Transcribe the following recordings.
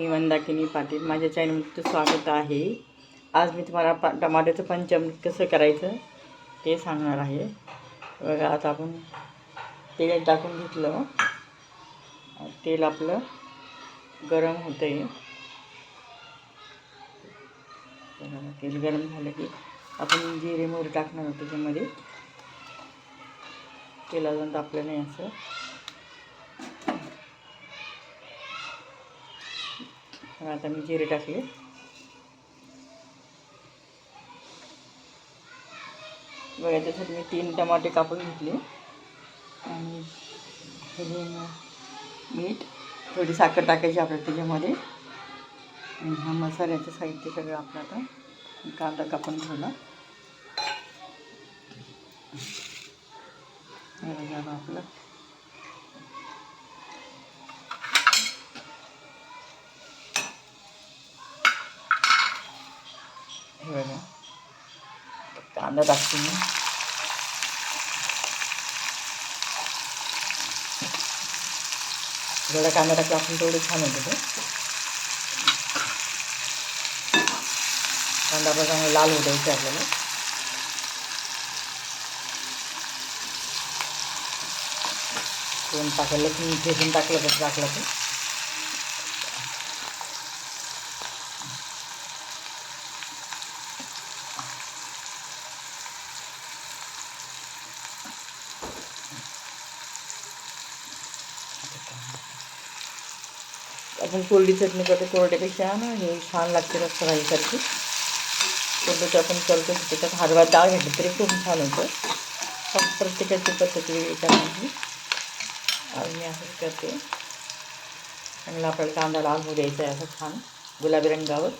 मी मंदाकिनी पाटील माझ्या चॅनलमध्ये स्वागत आहे. आज मी तुम्हाला पा टमाट्याचं पंचामृत कसं करायचं ते सांगणार आहे. बघा आता आपण तेल टाकून घेतलं. तेल आपलं गरम होतं आहे तेल गरम झालं की आपण जिरे मोहरी टाकणार आहोत त्याच्यामध्ये. तेलाजून तापलं नाही असं. आता मी जिरे टाकले. बघा त्याच्यात मी तीन टमाटे कापून घेतले. आणि मीठ थोडी साखर टाकायची आपल्याला त्याच्यामध्ये. आणि हा मसाल्याचं साहित्य सगळं आपलं आता कांदा कापून ठेवला. आपलं. हे बघा कांदा टाकते मी जेवढा कांदा टाकला आपण तेवढं छान होतं ते कांदा पण चांगला लाल होऊ द्यायचा आपल्याला दोन टाकलं की ठेचून टाकलं तर टाकलं ते आपण कोरडी चटणी करतो. कोरड्यापेक्षा ना हे छान लागते रस्ता राईसारखी कोरडीचं आपण करतो त्याच्यात हरवा डाळ घेतली तरी खूप छान होतं. फक्त प्रत्येकाची पद्धती वेगळी करण्याची मी असंच करते. चांगला आपल्याला कांदा लाल होऊ द्यायचा आहे असं छान. गुलाबी रंगावर.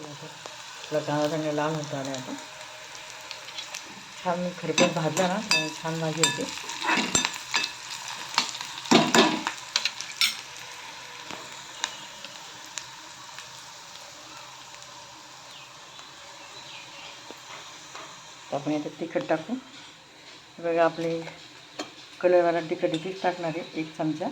आपला कांदा चांगला लाल होता आणि आता. छान खरपूस भाजला ना छान भाजी होते. आपण याच्यात तिखट टाकू. बघा आपले कलरवाला तिखट इथे टाकणार आहे एक चमचा.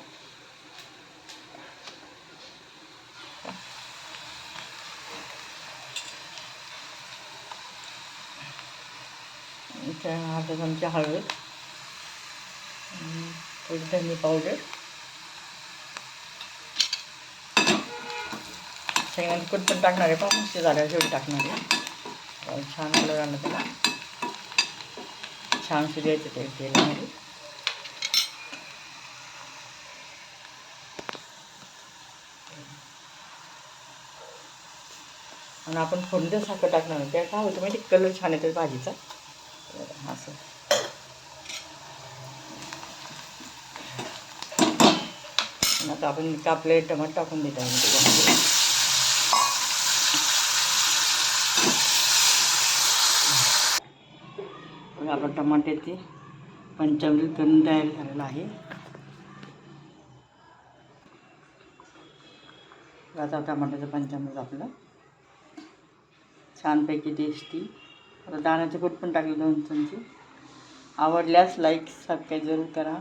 अर्धा चमचा हळद थोडी धनी पावडर. शेंगदाणे कुठ पण टाकणार आहे पण ते झाल्यावर शेवटी टाकणार आहे. छान कलर आला त्याला. छान शिजायचं ते तेलामध्ये. आणि आपण फोडणीचं साखर टाकणार आहे. त्या काय होतं माहिती कलर छान येतो भाजीचा. असं. आता आपण कापले टमाट टाकून देत आहे. त्याच्यामध्ये टमाटे आपण टमाट्याची पंचामृत करून तयार झालेलं आहे. आता टमाट्याचं पंचामृत आपलं. छानपैकी टेस्टी आता दाण्याचे कोट पण टाकले दोन चमचे. आवडल्यास लाईक सबस्क्राईब जरूर करा.